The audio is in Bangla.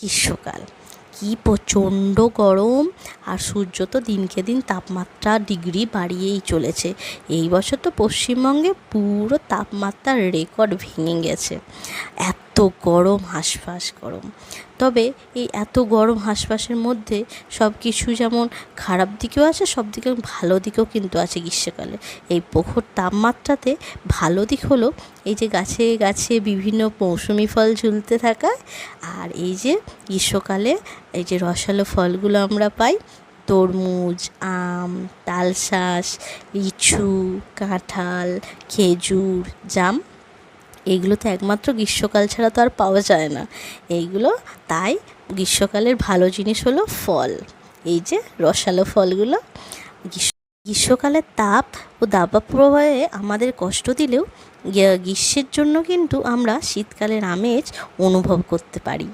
গ্রীষ্মকাল। কি প্রচণ্ড গরম, আর সূর্য তো দিনকে দিন তাপমাত্রা ডিগ্রি বাড়িয়েই চলেছে। এই বছর তো পশ্চিমবঙ্গে পুরো তাপমাত্রার রেকর্ড ভেঙে গেছে। এত গরম হাঁসফাঁস গরম। তবে এই এত গরম হাঁসফাঁসের মধ্যে সব কিছু যেমন খারাপ দিকেও আছে, সব দিকে ভালো দিকেও কিন্তু আছে গ্রীষ্মকালে। এই প্রখর তাপমাত্রাতে ভালো দিক হলো এই যে গাছে গাছে বিভিন্ন মৌসুমি ফল ঝুলতে থাকায় আর এই যে গ্রীষ্মকালে এই যে রসালো ফলগুলো আমরা পাই, তরমুজ, আম, তালশাঁস, লিচু, কাঁঠাল, খেজুর, জাম। এইগুলো তো একমাত্র গ্রীষ্মকাল ছাড়া তো আর পাওয়া যায় না। এইগুলো তাই গ্রীষ্মকালের ভালো জিনিস হলো ফল। এই যে রসালো ফলগুলো, গ্রীষ্ম, গ্রীষ্মকালের তাপ ও দাবা প্রবাহে আমাদের কষ্ট দিলেও গ্রীষ্মের জন্য কিন্তু আমরা শীতকালের আমেজ অনুভব করতে পারি।